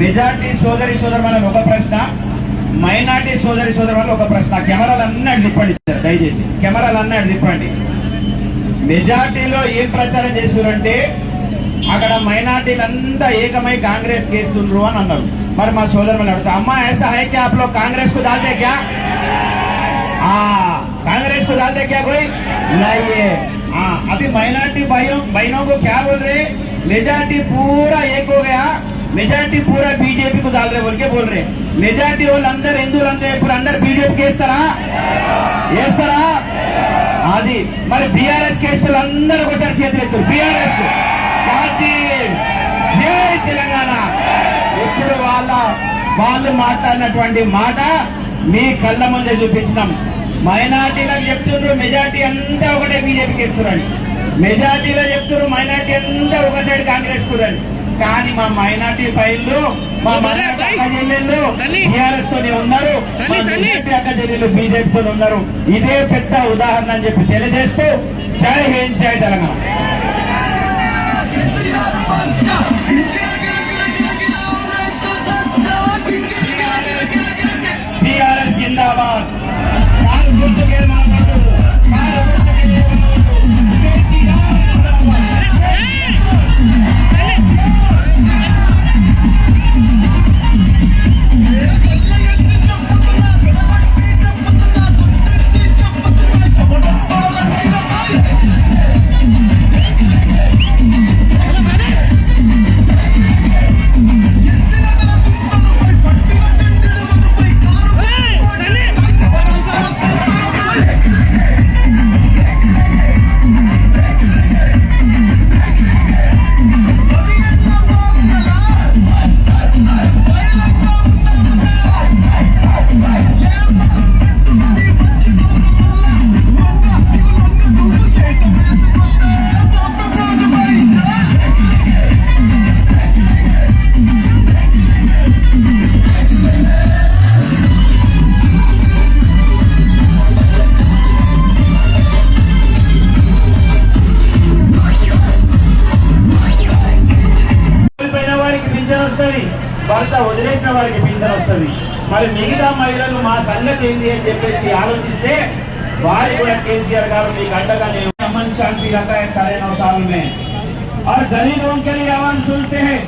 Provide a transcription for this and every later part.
Majority సోదరి సోదరు వాళ్ళని ఒక ప్రశ్న మైనార్టీ సోదరి సోదరు వాళ్ళు ఒక ప్రశ్న కెమెరాలు అన్నీ తిప్పండి ఇద్దరు దయచేసి కెమెరాలు అన్నీ తిప్పండి మెజార్టీలో ఏం ప్రచారం చేస్తున్నారంటే అక్కడ మైనార్టీలంతా ఏకమై కాంగ్రెస్ కేస్తుండ్రు అని అన్నారు మరి మా సోదరు వాళ్ళు అడుగుతా అమ్మా ऐसा है क्या आप लोग कांग्रेस को डालते क्या हाँ कांग्रेस को डालते क्या कोई नहीं है हाँ अभी माइनॉरिटी भाइयों बहनों को क्या बोल रहे मेजॉरिटी पूरा एक हो गया మెజార్టీ పూరా బీజేపీకి కు వాళ్ళకే బోల్రే. బోల్ రే మెజార్టీ వాళ్ళు అందరు హిందువులు అంతా ఇప్పుడు అందరు బీజేపీకి వేస్తారా? వేస్తారా? అది. మరి బీఆర్ఎస్ కేసులు అందరూ ఒకసారి చేతులు ఎత్తారు. బీఆర్ఎస్ జై తెలంగాణ. ఇప్పుడు వాళ్ళ వాళ్ళు మాట్లాడినటువంటి మాట మీ కళ్ళ ముందే చూపించినాం. మైనార్టీలకు చెప్తున్నారు మెజార్టీ అంతా ఒకటే బీజేపీకి ఇస్తున్నారని మెజార్టీలో చెప్తున్నారు మైనార్టీ అంతా ఒక సైడ్ కాంగ్రెస్ కూడా కానీ మా మైనార్టీ ఫైళ్ళు మా మైనార్టీ అక్క చెల్లెళ్ళు సన్నీ. టీఆర్ఎస్ తోనే ఉన్నారు. మా. బీజేపీ అక్క చెల్లెళ్ళు బీజేపీతో ఉన్నారు. ఇదే పెద్ద ఉదాహరణ అని చెప్పి తెలియజేస్తూ జై హింద్ జై తెలంగాణ. టీఆర్ఎస్ జిందాబాద్. रहता है साढ़े नौ साल में। और गरीब लोगों के लिए आवाज़ सुनते हैं।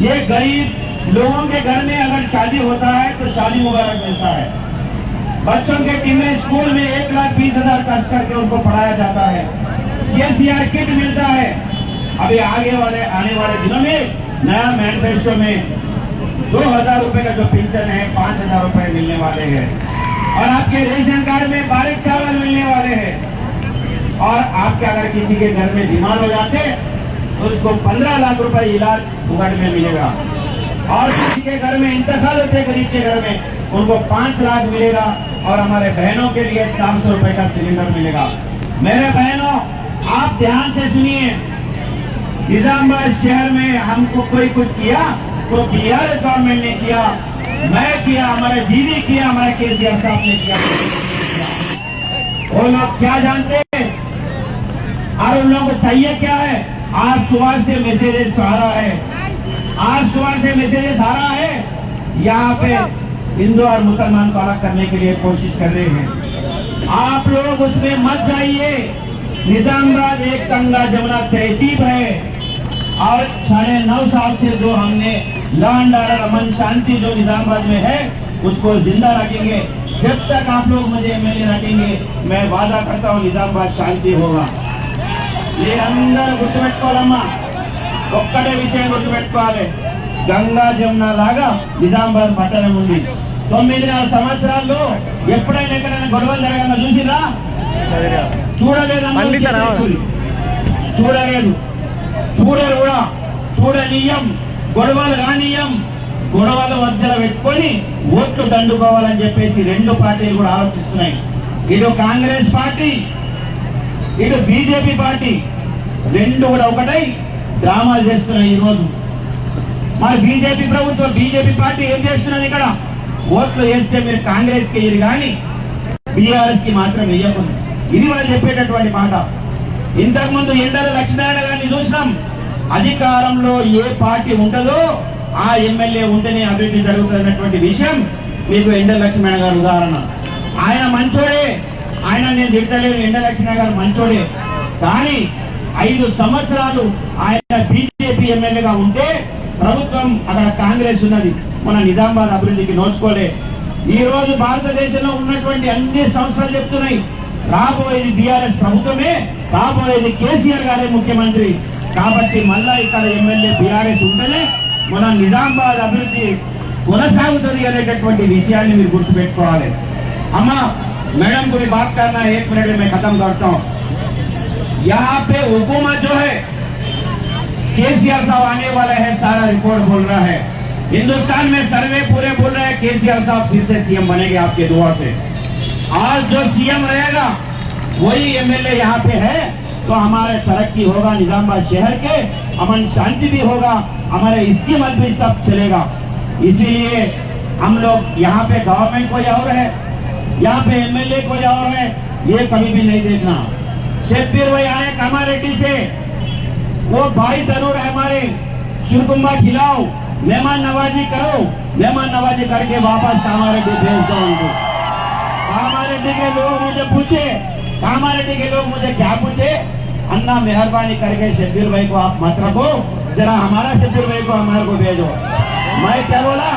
ये गरीब लोगों के घर में अगर शादी होता है तो शादी मुबारक मिलता है। बच्चों के टीमें स्कूल में एक लाख बीस हज़ार खर्च करके उनको पढ़ाया जाता है। ये सीआर किट मिलता है। अभी आगे वाले, आने वाले दिनों में, नया मैनिफेस्टो में दो हज़ार रूपए का जो पेंशन है, पाँच हज़ार रूपए मिलने वाले हैं। और आपके रेशन कार्ड में बारीक चावल मिलने वाले हैं। और आपके अगर किसी के घर में बीमार हो जाते तो उसको पंद्रह लाख रुपए इलाज फुकट में मिलेगा। और किसी के घर में इंतकाल होते गरीब के घर में, उनको पाँच लाख मिलेगा और हमारे बहनों के लिए चार सौ रुपए का सिलेंडर मिलेगा। मेरे बहनों, आप ध्यान से सुनिए। निजामबाद शहर में हमको कोई कुछ किया तो बीआरएस गवर्नमेंट ने किया, मैं किया, हमारे दीदी किया, हमारे केसीआर साहब ने किया। वो लोग क्या जानते और उन लोगों को चाहिए क्या है? आज सुबह से मैसेजेस आ रहा है। आज सुबह से मैसेजेस आ रहा है? यहाँ पे हिंदू और मुसलमान को अलग करने के लिए कोशिश कर रहे हैं। आप लोग उसमें मत जाइए। निजामबाद एक गंगा जमुना तहजीब है। और साढ़े नौ साल से जो हमने लॉन्ड ऑर्डर, अमन शांति जो निजामाबाद में है, उसको ज़िंदा रखेंगे। जब तक आप लोग मुझे एमएलए रखेंगे, मैं वादा करता हूँ निजामाबाद शांति होगा। మీరందరూ గుర్తుపెట్టుకోవాలమ్మా. ఒక్కటే విషయం గుర్తుపెట్టుకోవాలి. గంగా జమున లాగా నిజామాబాద్ పట్టణం ఉంది. తొమ్మిదిన్నర సంవత్సరాల్లో ఎప్పుడైనా ఎక్కడైనా గొడవలు జరగగా చూసిరా చూడలేదు పండితారా? చూడలేదు. చూడరు కూడా. చూడనీయం. గొడవలు కానీయం గొడవలు మధ్యలో పెట్టుకొని ఓట్లు దండుకోవాలని చెప్పేసి రెండు పార్టీలు కూడా ఆలోచిస్తున్నాయి. ఇటు కాంగ్రెస్ పార్టీ ఇటు బీజేపీ పార్టీ రెండు కూడా ఒకటై డ్రామాలు చేస్తున్నాయి ఈ రోజు మరి బీజేపీ ప్రభుత్వం బీజేపీ పార్టీ ఏం చేస్తున్నది ఇక్కడ? ఓట్లు వేస్తే మీరు కాంగ్రెస్కి వేయరు కానీ బీఆర్ఎస్కి మాత్రం వేయకుండా ఇది వాళ్ళు చెప్పేటటువంటి మాట. ఇంతకు ముందు ఎండల లక్ష్మీనారాయణ గారిని చూసినాం. అధికారంలో ఏ పార్టీ ఉంటుందో ఆ ఎమ్మెల్యే ఉంటేనే అభివృద్ధి జరుగుతున్నటువంటి విషయం మీకు ఎండ లక్ష్మీనారాయణ గారు ఉదాహరణ. ఆయన మంచోడే. ఆయన నేను చెప్తలేదు ఎండలక్ష్మి గారు మంచోడే. కానీ ఐదు సంవత్సరాలు ఆయన బీజేపీ ఎమ్మెల్యేగా ఉంటే ప్రభుత్వం అక్కడ కాంగ్రెస్ ఉన్నది. మన నిజామాబాద్ అభివృద్ధికి నోచుకోలే. ఈ రోజు భారతదేశంలో ఉన్నటువంటి అన్ని సంస్థలు చెప్తున్నాయి. రాబోయేది బీఆర్ఎస్ ప్రభుత్వమే రాబోయేది కేసీఆర్ గారే ముఖ్యమంత్రి. కాబట్టి మళ్ళా ఇక్కడ ఎమ్మెల్యే బీఆర్ఎస్ ఉంటేనే మన నిజామాబాద్ అభివృద్ధి కొనసాగుతుంది అనేటటువంటి విషయాన్ని మీరు గుర్తుపెట్టుకోవాలి. అమ్మా को भी बात करना है, एक मिनट में मैं खत्म करता हूँ। यहाँ पे हुकूमत जो है, केसीआर साहब आने वाले हैं, सारा रिपोर्ट बोल रहा है। हिंदुस्तान में सर्वे पूरे बोल रहे हैं, केसीआर साहब फिर से सीएम बनेंगे आपके दुआ से। आज जो सीएम रहेगा, वही एमएलए यहाँ पे है तो हमारे तरक्की होगा निजामाबाद शहर के, अमन शांति भी होगा, हमारे इसकी मत भी सब चलेगा। इसीलिए हम लोग यहाँ पे गवर्नमेंट कोई और है। यहाँ पे एमएलए कोई और है ये कभी भी नहीं देखना। शेखपीर भाई आए कामारेड्डी से। वो भाई ज़रूर है हमारे। शिवकुंभा खिलाओ। मेहमान नवाजी करो। मेहमान नवाजी करके वापस कामारेड्डी भेज दो उनको। कामारेड्डी के लोग मुझे पूछे। कामारेड्डी के लोग मुझे क्या पूछे? अन्ना मेहरबानी करके शब्बीर भाई को आप मत रखो। जरा हमारा शब्बीर भाई को हमारे को भेजो। मैं क्या बोला?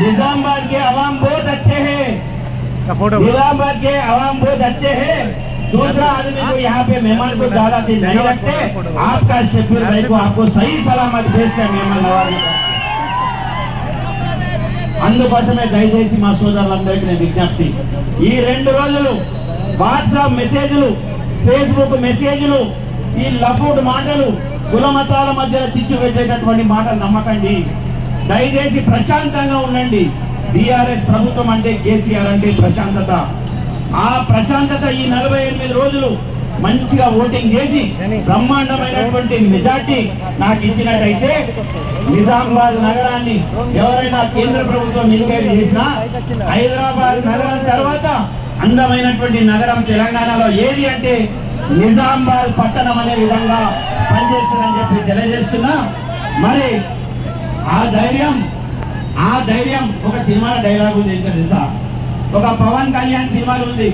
निजामबाद के अवाम बहुत अच्छे हैं। निजामाबाद के अवाम बहुत अच्छे हैं दूसरा आदमी को यहाँ पे मेहमान को ज्यादा दिन नहीं रखते आपका शब्बीर भाई को आपको सही सलामत भेज कर मेहमान नवाजी करते అందుకోసమే దయచేసి మా సోదరులందరికీ నేను విజ్ఞప్తి ఈ రెండు రోజులు వాట్సాప్ మెసేజ్లు ఫేస్బుక్ మెసేజ్లు ఈ లఫూట్ మాటలు కుల మతాల మధ్య చిచ్చు పెట్టేటటువంటి మాటలు నమ్మకండి దయచేసి ప్రశాంతంగా ఉండండి బీఆర్ఎస్ ప్రభుత్వం అంటే కేసీఆర్ అంటే ప్రశాంతత. ఆ ప్రశాంతత ఈ నలభై ఎనిమిది రోజులు మంచిగా ఓటింగ్ చేసి బ్రహ్మాండమైనటువంటి మెజార్టీ నాకు ఇచ్చినట్టయితే నిజామాబాద్ నగరాన్ని ఎవరైనా కేంద్ర ప్రభుత్వం ఎంక్వైరీ చేసినా హైదరాబాద్ నగరం తర్వాత అందమైనటువంటి నగరం తెలంగాణలో ఏది అంటే నిజామాబాద్ పట్టణం అనే విధంగా పనిచేస్తుందని చెప్పి తెలియజేస్తున్నా. మరి ఆ ధైర్యం ఆ ధైర్యం ఒక సినిమా డైలాగ్ ఉంది ఏంటో తెలుసా ఒక పవన్ కళ్యాణ్ సినిమాలు ఉంది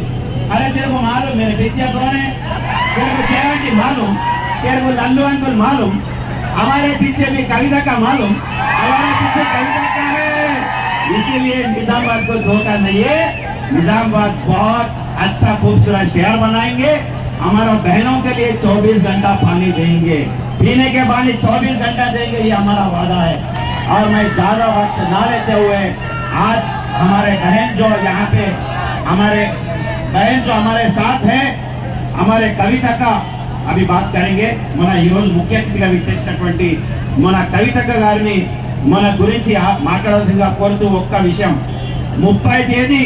అరే తెరకు మాలు మీరు పిక్చర్ कौन है तेरे को चेहरा मालूम तेरे को लल्लू अंकल मालूम हमारे पीछे भी कविता का मालूम हमारे पीछे कविता का है इसीलिए निजामाबाद को धोखा नहीं है निजामाबाद बहुत अच्छा खूबसूरत शहर बनाएंगे हमारा बहनों के लिए 24 घंटा पानी देंगे पीने के पानी 24 घंटा देंगे ये हमारा वादा है और मैं ज्यादा वक्त ना लेते हुए आज हमारे बहन जो यहाँ पे हमारे बहन जो हमारे साथ है हमारे कविता का అవి బాత్ కరెంగే మన ఈ రోజు ముఖ్య అతిథిగా విచ్చేసినటువంటి మన కవితక్క గారిని మన గురించి ఆ- మాట్లాడాల్సిందిగా కోరుతూ ఒక్క విషయం ముప్పై తేదీ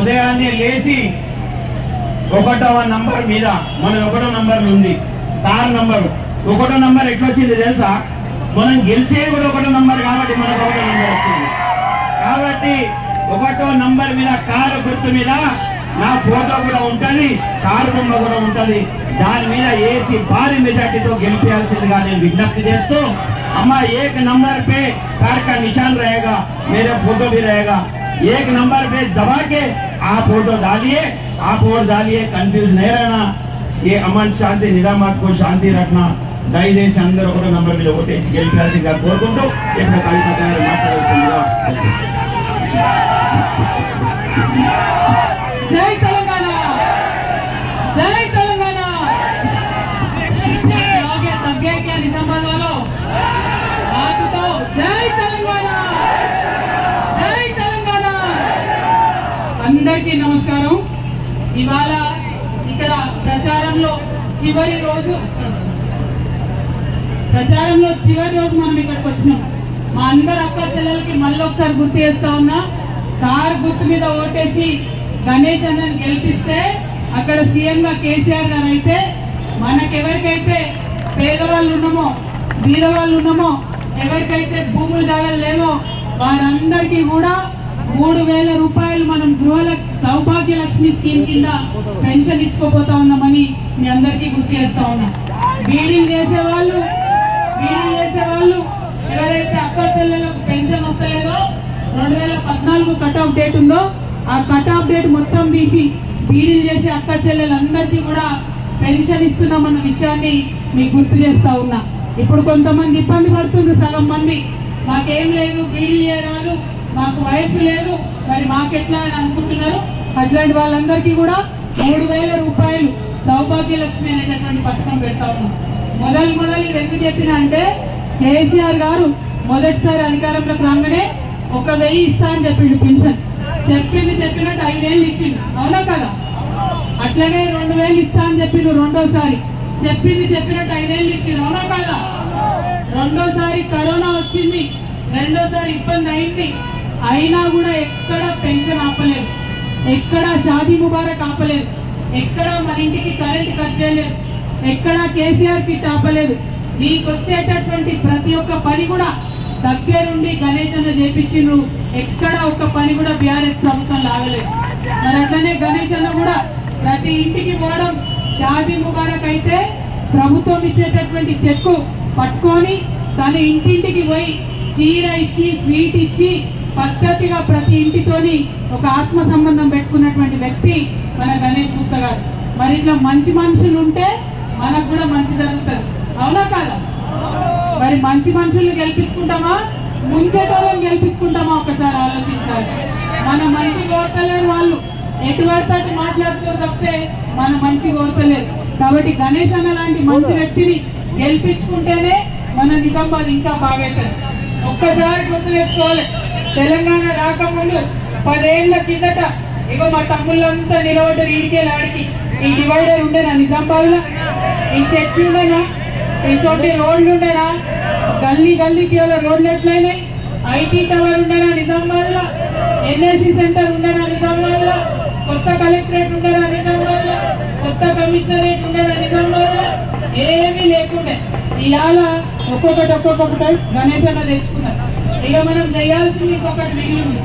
ఉదయాన్నే లేచి ఒకటవ నంబర్ మీద మన ఒకటో నంబర్ ఉంది కార్ నంబర్ ఒకటో నంబర్ ఎట్లొచ్చింది తెలుసా మనం గెలిచేది కూడా ఒకటో నంబర్ కాబట్టి మనకు ఒకటో నంబర్ వచ్చింది కాబట్టి ఒకటో నంబర్ మీద కారు గుర్తు మీద నా ఫోటో కూడా ఉంటది కారు బొమ్మ కూడా ఉంటది దాని మీద ఏసి భారీ మెజార్టీతో గెలిపించాల్సిందిగా నేను విజ్ఞప్తి చేస్తూ అమ్మ ఏక్ నంబర్ पे कार का निशान रहेगा मेरा फोटो भी रहेगा एक नंबर पे दबा के आप फोटो डालिए आप वोट डालिए कंफ्यूज नहीं रहना ये अमन शांति నిజామాబాద్ को శాంతి రఖనా దయచేసి అందరూ ఒక నంబర్ మీద ఓటేసి గెలిపాల్సిందిగా కోరుకుంటూ ఇక్కడ కవిత గారు మాట్లాడాల్సిందిగా జై తెలంగాణ! జై తెలంగాణ! జై తెలంగాణ! జై తెలంగాణ! అందరికీ నమస్కారం. ఇవాళ ఇక్కడ ప్రచారంలో చివరి రోజు. ప్రచారంలో చివరి రోజు మనం ఇక్కడికి వచ్చినాం. మా అందరు అక్క చెల్లెలకి మళ్ళీ ఒకసారి గుర్తు చేస్తా ఉన్నా కార్ గుర్తు మీద ఓటేసి గణేష్ అన్నని గెలిపిస్తే అక్కడ సీఎం గా కేసీఆర్ గారు అయితే మనకెవరికైతే పేదవాళ్ళు ఉన్నామో బీదవాళ్ళు ఉన్నామో ఎవరికైతే భూములు జాగాలు లేవో వారందరికీ కూడా మూడు వేల రూపాయలు మనం గృహ సౌభాగ్య లక్ష్మి స్కీమ్ కింద పెన్షన్ ఇచ్చుకోపోతా ఉన్నామని మీ అందరికీ గుర్తు చేస్తా ఉన్నా. బీడింగ్ చేసే వాళ్ళు బీడీలు చేసే వాళ్ళు ఎవరైతే అక్క వేల పద్నాలుగు కట్ ఆఫ్ డేట్ ఉందో ఆ కట్ ఆఫ్ డేట్ మొత్తం తీసి బీడీలు చేసే అక్క చెల్లెలందరికీ కూడా పెన్షన్ ఇస్తున్నామన్న విషయాన్ని మీకు గుర్తు చేస్తా ఉన్నా. ఇప్పుడు కొంతమంది ఇబ్బంది పడుతుంది సగం మంది. మాకేం లేదు బీడీలు చేయరాదు మాకు వయసు లేదు మరి మాకెట్లా అని అనుకుంటున్నారు? అట్లాంటి వాళ్ళందరికీ కూడా మూడు వేల రూపాయలు సౌభాగ్య లక్ష్మి అనేటటువంటి పథకం పెడతా ఉన్నాం. మొదలు మొదలు ఇది ఎందుకు చెప్పిన అంటే కేసీఆర్ గారు మొదటిసారి అధికారంలోకి రాగానే ఒక వెయ్యి ఇస్తా అని చెప్పిండు పెన్షన్ చెప్పింది చెప్పినట్టు ఐదేళ్ళు ఇచ్చిండు. అవునా కదా? అట్లనే రెండు వేలు ఇస్తా అని చెప్పిండు రెండోసారి. చెప్పింది చెప్పినట్టు ఐదేళ్ళు ఇచ్చిండు. అవునా కదా? రెండోసారి కరోనా వచ్చింది. రెండోసారి ఇబ్బంది అయింది. అయినా కూడా ఎక్కడ పెన్షన్ ఆపలేదు. ఎక్కడ షాదీ ముబారక్ ఆపలేదు. ఎక్కడ మన ఇంటికి కరెంట్ కట్ చేయలేదు. ఎక్కడా కేసీఆర్కి టాపలేదు నీకు వచ్చేటటువంటి ప్రతి ఒక్క పని కూడా దగ్గరుండి గణేష్ అన్న చేపించిండ్రు. ఎక్కడ ఒక్క పని కూడా బీఆర్ఎస్ ప్రభుత్వం లాగలేదు. మరి అట్లనే గణేష్ అన్న కూడా ప్రతి ఇంటికి పోవడం షాదీ ముబారక్ అయితే ప్రభుత్వం ఇచ్చేటటువంటి చెక్కు పట్టుకొని తన ఇంటింటికి పోయి చీర ఇచ్చి స్వీట్ ఇచ్చి పద్ధతిగా ప్రతి ఇంటితోని ఒక ఆత్మ సంబంధం పెట్టుకున్నటువంటి వ్యక్తి మన గణేష్ గుప్త గారు. మరి ఇట్లా మంచి మనుషులు ఉంటే మనకు కూడా మంచి జరుగుతుంది. అవునా కాదా? మరి మంచి మనుషుల్ని గెలిపించుకుంటామా? ముంచేటోళ్ళని గెలిపించుకుంటామా? ఒకసారి ఆలోచించాలి. మన మంచి కోరతలేరు వాళ్ళు ఎటువంటి అటు మాట్లాడుతూ తప్పితే మన మంచి కోరతలేరు కాబట్టి గణేష్ అన్న లాంటి మంచి వ్యక్తిని గెలిపించుకుంటేనే మన నిజామాబాద్ ఇంకా బాగవుతుంది ఒక్కసారి గుర్తు తెచ్చుకోవాలి తెలంగాణ రాకముందు పదేళ్ళ కిందట ఇగో మా తమ్ముళ్ళంతా నిలబడ్డారు ఈడికే లాడికి ఈ డివైడర్ ఉండేనా? నిజాం లో ఈ చెట్లు ఉండేనా? ఇటువంటి రోడ్లు ఉండేనా? గల్లీ గల్లీకి ఇలా రోడ్లు ఎట్లయినాయి? ఐటీ టవర్ ఉండేనా నిజామాబాద్లో సెంటర్ ఉండేనా నిజాం లో కొత్త కలెక్టరేట్ ఉండేనా నిజామాబాద్ కొత్త కమిషనరేట్ ఉండేనా నిజాం లో ఏమీ లేకుండే. ఇవాళ ఒక్కొక్కటి ఒక్కొక్కటి గణేష్ అన్న తెచ్చుకున్నారు. ఇక మనం చేయాల్సింది ఇంకొకటి మిగిలింది.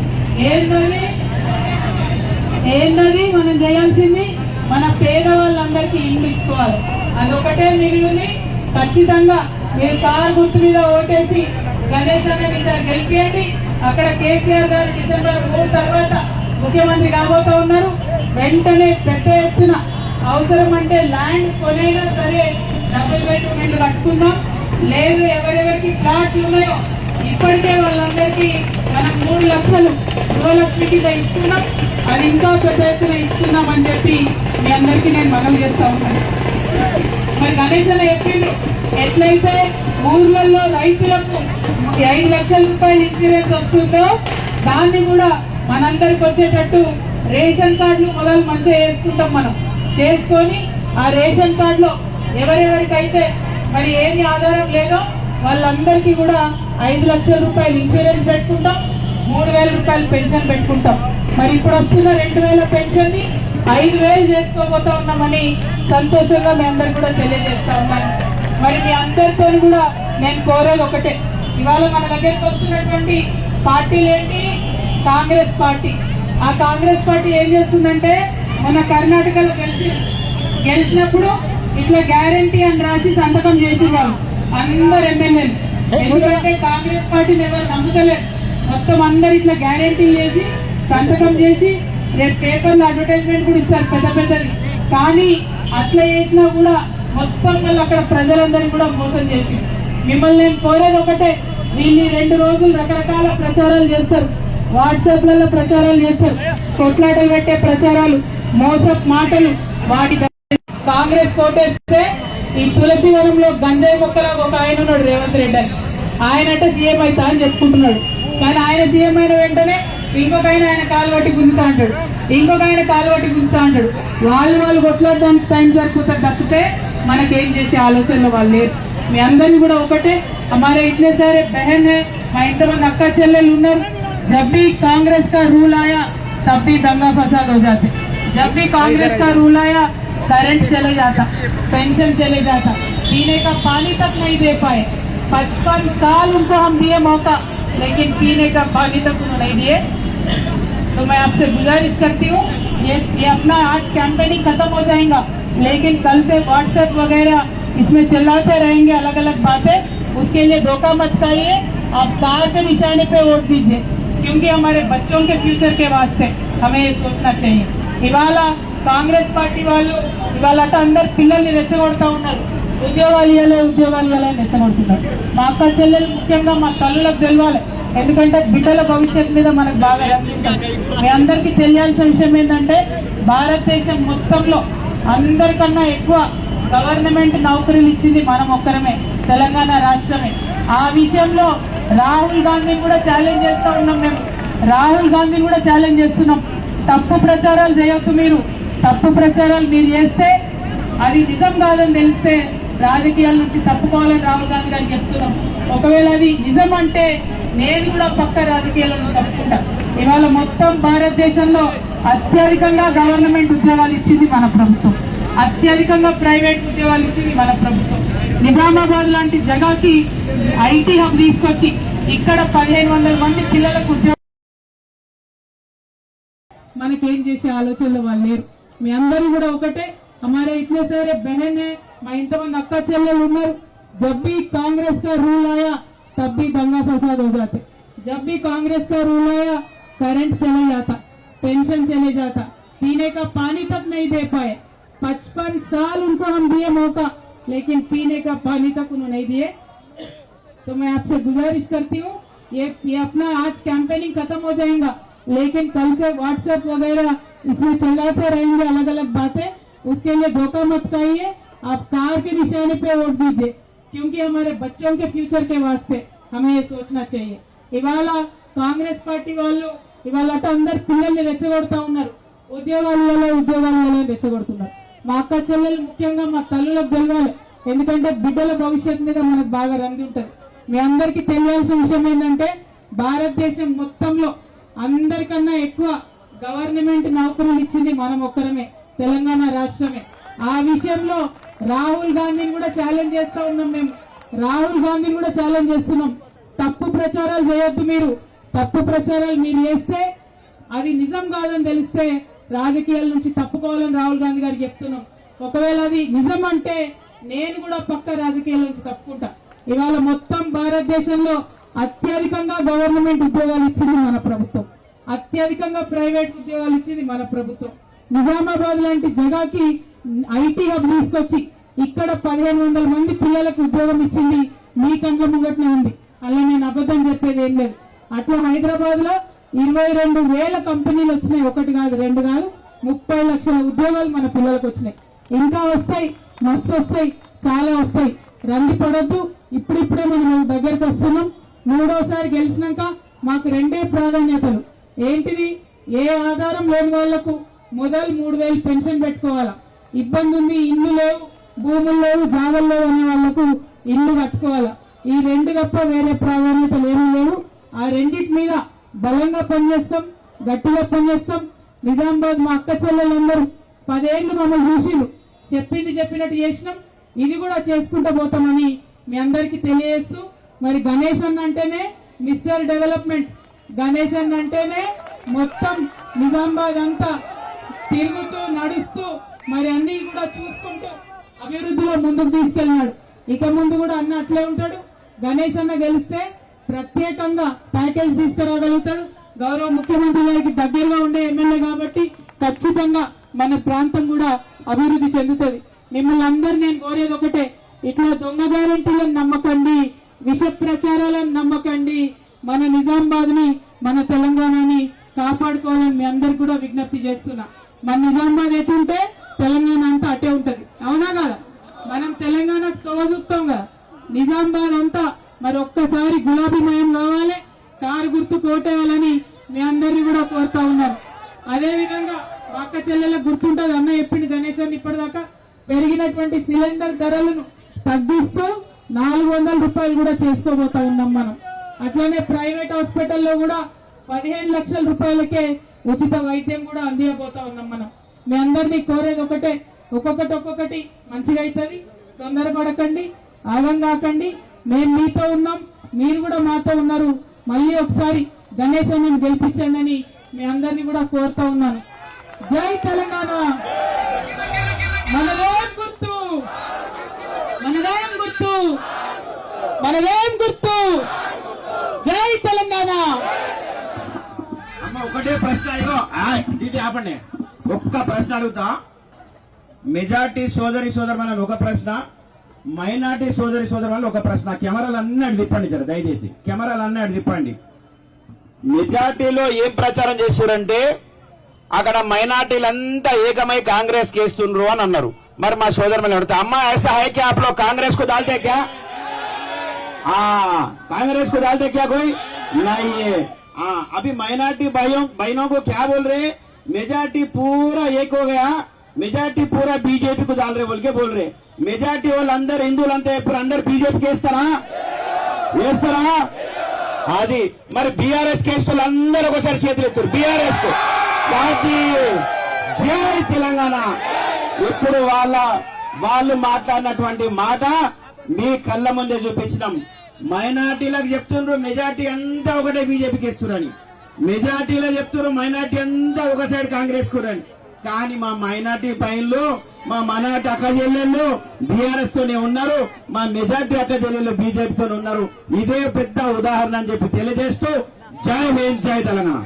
ఏంటది? ఏంటది? మనం చేయాల్సింది మన పేదవాళ్ళందరికీ ఇల్లు ఇచ్చుకోవాలి. అదొకటే మిగిలింది ఖచ్చితంగా మీరు కారు గుర్తు మీద ఓటేసి గణేష్ అన్న ఈసారి గెలిపియండి. అక్కడ కేసీఆర్ గారు డిసెంబర్ మూడు తర్వాత ముఖ్యమంత్రి కాబోతా ఉన్నారు. వెంటనే పెద్ద ఎత్తున అవసరం అంటే ల్యాండ్ కొనైనా సరే డబుల్ బెడ్రూమ్ మేము కట్టుకుందాం. లేదు ఎవరెవరికి ఫ్లాట్లు ఉన్నాయో ఇప్పటికే వాళ్ళందరికీ మనం మూడు లక్షలు గృహలక్ష్మికి కింద ఇస్తున్నాం. అది ఇంకా పెద్ద ఎత్తున ఇస్తున్నామని చెప్పి మీ అందరికీ నేను మనవి చేస్తా ఉన్నాను. మరి గణేష్ అని చెప్పిండు ఎట్లయితే ఊర్లలో రైతులకు ఐదు లక్షల రూపాయలు ఇన్సూరెన్స్ వస్తుందో దాన్ని కూడా మనందరికి వచ్చేటట్టు రేషన్ కార్డులు మొదలు మంచిగా చేసుకుంటాం మనం. చేసుకొని ఆ రేషన్ కార్డులో ఎవరెవరికైతే మరి ఏమి ఆధారం లేదో వాళ్ళందరికీ కూడా ఐదు లక్షల రూపాయలు ఇన్సూరెన్స్ పెట్టుకుంటాం మూడు వేల రూపాయలు పెన్షన్ పెట్టుకుంటాం. మరి ఇప్పుడు వస్తున్న రెండు వేల పెన్షన్ని ఐదు వేలు చేసుకోబోతా ఉన్నామని సంతోషంగా మీ అందరికి కూడా తెలియజేస్తా ఉన్నాను. మరి మీ అందరితో కూడా నేను కోరేది ఒకటే. ఇవాళ మన దగ్గరికి వస్తున్నటువంటి పార్టీలు ఏంటి? కాంగ్రెస్ పార్టీ. ఆ కాంగ్రెస్ పార్టీ ఏం చేస్తుందంటే మన కర్ణాటకలో గెలిచి గెలిచినప్పుడు ఇట్లా గ్యారంటీ అని రాసి సంతకం చేసేవాళ్ళు. అందరు ఎమ్మెల్యేలు. ఎందుకంటే కాంగ్రెస్ పార్టీని ఎవరు నమ్ముతలేరు మొత్తం అందరు ఇట్లా గ్యారంటీ చేసి సంతకం చేసి రేపు పేపర్లో అడ్వర్టైజ్మెంట్ కూడా ఇస్తారు పెద్ద పెద్దది. కానీ అట్లా చేసినా కూడా మొత్తం వల్ల అక్కడ ప్రజలందరినీ కూడా మోసం చేసి మిమ్మల్ని నేను కోరేది ఒకటే వీళ్ళు రెండు రోజులు రకరకాల ప్రచారాలు చేస్తారు. వాట్సాప్లలో ప్రచారాలు చేస్తారు. కొట్లాటలు పెట్టే ప్రచారాలు మోసప్ మాటలు వాటి కాంగ్రెస్ కోటేస్తే ఈ తులసివనంలో గంజాయి మొక్కల ఒక ఆయన ఉన్నాడు రేవంత్ రెడ్డి అని ఆయన అంటే సీఎం అవుతా అని చెప్పుకుంటున్నాడు కానీ ఆయన సీఎం అయిన వెంటనే ఇంకొక ఆయన ఆయన కాలు పట్టి గుంజుతా అంటాడు ఇంకొక ఆయన కాలు పట్టి గుంజుతా అంటాడు వాళ్ళు వాళ్ళు కొట్లాడడానికి టైం సరిపోతారు తప్పితే మనకేం చేసే ఆలోచనలో వాళ్ళు లేరు మీ అందరినీ కూడా ఒకటే हमारे इतने सारे बहन है మా ఇంతమంది అక్క చెల్లెలు ఉన్నారు जब भी कांग्रेस का रूल आया तब भी दंगा फसाद हो जाते जब भी कांग्रेस का रूल आया करंट चले जाता पेंशन चले जाता। पीने का पानी तक नहीं दे पाए। पचपन साल उनको हम दिए मौका, लेकिन पीने का पानी तक उन्होंने नहीं दिए। तो मैं आपसे गुजारिश करती हूँ, ये ये अपना आज कैंपेनिंग खत्म हो जाएगा। लेकिन कल से व्हाट्सएप वगैरह इसमें चिल्लाते रहेंगे अलग अलग बातें। उसके लिए धोखा मत करिए आप कार के निशाने पे वोट दीजिए। क्योंकि हमारे बच्चों के फ्यूचर के वास्ते हमें ये सोचना चाहिए। इवाला కాంగ్రెస్ పార్టీ వాళ్ళు ఇవాళ అందరు పిల్లల్ని రెచ్చగొడతా ఉన్నారు. ఉద్యోగాలు ఇవ్వలే ఉద్యోగాలు ఇవ్వాలని రెచ్చగొడుతున్నారు. మా అక్క చెల్లెలు ముఖ్యంగా మా తల్లులకు తెలవాలి. ఎందుకంటే బిడ్డల భవిష్యత్తు మీద మనకు బాగా మీ అందరికీ తెలియాల్సిన విషయం ఏంటంటే భారతదేశం మొత్తంలో అందరికన్నా ఎక్కువ గవర్నమెంట్ నౌకరీలు ఇచ్చింది మనం ఒక్కరమే తెలంగాణ రాష్ట్రమే. ఆ విషయంలో రాహుల్ గాంధీని కూడా ఛాలెంజ్ చేస్తూ ఉన్నాం మేము. రాహుల్ గాంధీని కూడా ఛాలెంజ్ చేస్తున్నాం. తప్పు ప్రచారాలు చేయొద్దు మీరు. తప్పు ప్రచారాలు మీరు చేస్తే అది నిజం కాదని తెలిస్తే రాజకీయాల నుంచి తప్పుకోవాలని రాహుల్ గాంధీ గారికి చెప్తున్నాం. ఒకవేళ అది నిజం అంటే నేను కూడా పక్క రాజకీయాల నుంచి తప్పుకుంటా. ఇవాళ మొత్తం భారతదేశంలో అత్యధికంగా గవర్నమెంట్ ఉద్యోగాలు ఇచ్చింది మన ప్రభుత్వం. అత్యధికంగా ప్రైవేట్ ఉద్యోగాలు ఇచ్చింది మన ప్రభుత్వం. నిజామాబాద్ లాంటి జగాకి ఐటీ హబ్ తీసుకొచ్చి ఇక్కడ పదిహేను వందల మంది పిల్లలకు ఉద్యోగం మనకేం చేసే ఆలోచనలు వాళ్ళు లేరు. మీ అందరూ కూడా ఒకటే हमारे इतने सारे बहन है మా ఇంతమంది అక్క చెల్లెలు ఉన్నారు जब भी कांग्रेस का रूल आया तब भी दंगा फसाद हो जाते जब भी कांग्रेस का रूल आया करंट चले जाता पेंशन चले जाता पीने का पानी तक नहीं दे पाए पचपन साल उनको हम दिए मौका लेकिन पीने का पानी तक उन्होंने नहीं दिए तो मैं आपसे गुजारिश करती हूँ ये ये अपना आज कैंपेनिंग खत्म हो जाएगा लेकिन कल से व्हाट्सएप वगैरह इसमें चलाते रहेंगे अलग अलग बातें उसके लिए धोखा मत खाइए आप कार के निशाने पे वोट दीजिए क्योंकि हमारे बच्चों के फ्यूचर के वास्ते हमें ये सोचना चाहिए ఇవాళ కాంగ్రెస్ పార్టీ వాళ్ళు ఇవాళ అట అందరు పిల్లల్ని రెచ్చగొడతా ఉన్నారు ఉద్యోగాలు ఇవ్వాలి ఉద్యోగాలు ఇవ్వాలి అని రెచ్చగొడుతున్నారు మా అక్క చెల్లెలు ముఖ్యంగా మా తల్లులకు తెలవాలి ఎందుకంటే బిడ్డల భవిష్యత్తు మీద మనకు బాగా రంది ఉంటుంది మీ అందరికీ తెలియాల్సిన విషయం ఏంటంటే భారతదేశం మొత్తంలో అందరికన్నా ఎక్కువ గవర్నమెంట్ నౌకరీలు ఇచ్చింది మనం ఒక్కరమే తెలంగాణ రాష్ట్రమే. ఆ విషయంలో రాహుల్ గాంధీని కూడా ఛాలెంజ్ చేస్తా ఉన్నాం మేము. రాహుల్ గాంధీని కూడా ఛాలెంజ్ చేస్తున్నాం. తప్పు ప్రచారాలు చేయొద్దు మీరు. తప్పు ప్రచారాలు మీరు చేస్తే అది నిజం కాదని తెలిస్తే రాజకీయాల నుంచి తప్పుకోవాలని రాహుల్ గాంధీ గారికి చెప్తున్నాం. ఒకవేళ అది నిజం అంటే నేను కూడా పక్క రాజకీయాల నుంచి తప్పుకుంటా. ఇవాళ మొత్తం భారతదేశంలో అత్యధికంగా గవర్నమెంట్ ఉద్యోగాలు ఇచ్చింది మన ప్రభుత్వం. అత్యధికంగా ప్రైవేట్ ఉద్యోగాలు ఇచ్చింది మన ప్రభుత్వం. నిజామాబాద్ లాంటి జగాకి ఐటీ హబ్ తీసుకొచ్చి ఇక్కడ పదిహేను వందల మంది పిల్లలకు ఉద్యోగం ఇచ్చింది మీ కండ్ల ముంగట్నే ఉంది. అలా నేను అబద్ధం చెప్పేది ఏం లేదు. అట్లా హైదరాబాద్లో ఇరవై రెండు వేల కంపెనీలు వచ్చినాయి. ఒకటి కాదు రెండు కాదు ముప్పై లక్షల ఉద్యోగాలు మన పిల్లలకు వచ్చినాయి. ఇంకా వస్తాయి మస్తు వస్తాయి చాలా వస్తాయి. రంది పడద్దు. ఇప్పుడిప్పుడే మనం దగ్గరికి వస్తున్నాం. మూడోసారి గెలిచినాక మాకు రెండే ప్రాధాన్యతలు. ఏంటిది? ఏ ఆధారం లేని వాళ్ళకు మొదలు మూడు వేలు పెన్షన్ పెట్టుకోవాలా? ఇబ్బంది ఉంది ఇల్లు లేవు భూములు లేవు జాగలు లేవు అనే వాళ్ళకు ఇల్లు కట్టుకోవాలా? ఈ రెండు తప్ప వేరే ప్రాధాన్యతలు ఏమీ లేవు. ఆ రెండింటి మీద బలంగా పనిచేస్తాం గట్టిగా పనిచేస్తాం. నిజామాబాద్ మా అక్క చెల్లెలందరూ పదేళ్ళు మమ్మల్ని చూసిరు చెప్పింది చెప్పినట్టు చేసినాం. ఇది కూడా చేసుకుంటూ పోతామని మీ అందరికీ తెలియజేస్తూ మరి గణేష్ అన్న అంటేనే మిస్టర్ డెవలప్మెంట్. గణేష్ అంటేనే మొత్తం నిజామాబాద్ అంతా తిరుగుతూ నడుస్తూ మరి అన్ని కూడా చూసుకుంటూ అభివృద్ధిలో ముందుకు తీసుకెళ్ళినాడు. ఇక ముందు కూడా అన్న అట్లే ఉంటాడు. గణేష్ అన్న గెలిస్తే ప్రత్యేకంగా ప్యాకేజ్ తీసుకురాగలుగుతాడు. గౌరవ ముఖ్యమంత్రి గారికి దగ్గరగా ఉండే ఎమ్మెల్యే కాబట్టి ఖచ్చితంగా మన ప్రాంతం కూడా అభివృద్ధి చెందుతుంది. మిమ్మల్ని అందరు నేను కోరేది ఒకటే ఇట్లా దొంగ గ్యారెంటీలను నమ్మకండి విష ప్రచారాలను నమ్మకండి మన నిజామాబాద్ని మన తెలంగాణని కాపాడుకోవాలని మీ అందరికి కూడా విజ్ఞప్తి చేస్తున్నా. మన నిజామాబాద్ ఎటుంటే తెలంగాణ అంతా అటే ఉంటది. అవునా కదా? మనం తెలంగాణ తోజుప్తాం కదా. నిజామాబాద్ అంతా మరి ఒక్కసారి గులాబీమయం కావాలి కారు గుర్తు కోటేయాలని మీ అందరినీ కూడా కోరుతా ఉన్నారు అదేవిధంగా మా అక్క చెల్లెలకు గుర్తుంటది అన్న చెప్పింది గణేష్ అని ఇప్పటిదాకా పెరిగినటువంటి సిలిండర్ ధరలను తగ్గిస్తూ నాలుగు వందల రూపాయలు కూడా చేసుకోబోతా ఉన్నాం మనం. అట్లనే ప్రైవేట్ హాస్పిటల్లో కూడా పదిహేను లక్షల రూపాయలకే ఉచిత వైద్యం కూడా అందియబోతా ఉన్నాం మనం. మీ అందరినీ కోరేది ఒకటే ఒక్కొక్కటి ఒక్కొక్కటి మంచిగా అవుతుంది తొందరపడకండి ఆగం కాకండి. మేము మీతో ఉన్నాం మీరు కూడా మాతో ఉన్నారు. మళ్ళీ ఒకసారి గణేష్ అన్నని గెలిపించండి అని మీ అందరినీ కూడా కోరుతా ఉన్నాను. జై తెలంగాణ! మనదేం గుర్తు? మనదేం గుర్తు? మనదేం గుర్తు జై తెలంగాణ అమ్మ ఒకటే ప్రశ్న ఇగో ఆయ్, ఇది ఆపండి ఒక్క ప్రశ్న అడుగుతా మెజార్టీ సోదరి సోదరు మన ఒక ప్రశ్న మైనార్టీ సోదరి సోదరు వాళ్ళు ఒక ప్రశ్న కెమెరాలు అన్నీ అటు తిప్పండి జర దయచేసి కెమెరాలు అన్నీ అటు తిప్పండి మెజార్టీలో ఏం ప్రచారం చేస్తున్నారంటే అక్కడ మైనార్టీలంతా ఏకమై కాంగ్రెస్ కేస్తుండ్రు అని అన్నారు మరి మా సోదరు మళ్ళీ అడుగుతా అమ్మా ऐसा है क्या आप लोग कांग्रेस को डालते हैं क्या हाँ कांग्रेस को डालते क्या कोई नहीं है हाँ अभी माइनॉरिटी भाइयों बहनों को क्या बोल रहे मेजॉरिटी पूरा एक हो गया మెజార్టీ పూరా బీజేపీ కు దాల్ రే బోల్కే బోల్ రే మెజార్టీ వాళ్ళందరూ హిందువులంతా ఇప్పుడు అందరు బీజేపీకి వేస్తారా వేస్తారా అది మరి బీఆర్ఎస్ కేసులు అందరూ ఒకసారి చేతులు ఎత్తారు బీఆర్ఎస్ కు పార్టీ జై తెలంగాణ ఇప్పుడు వాళ్ళ వాళ్ళు మాట్లాడినటువంటి మాట మీ కళ్ళ ముందే చూపించినాం మైనార్టీలకు చెప్తుండ్రు మెజార్టీ అంతా ఒకటే బీజేపీకి ఇస్తున్నారని మెజార్టీలో చెప్తున్నారు మైనార్టీ అంతా ఒక సైడ్ కాంగ్రెస్ కురని కానీ మా మైనార్టీ పైన్లు మా మైనార్టీ అక్క చెల్లెళ్ళు బీఆర్ఎస్ తోనే ఉన్నారు మా మెజార్టీ అక్క చెల్లెళ్ళు బీజేపీతోనే ఉన్నారు. ఇదే పెద్ద ఉదాహరణ అని చెప్పి తెలియజేస్తూ జై హింద్ జై తెలంగాణ.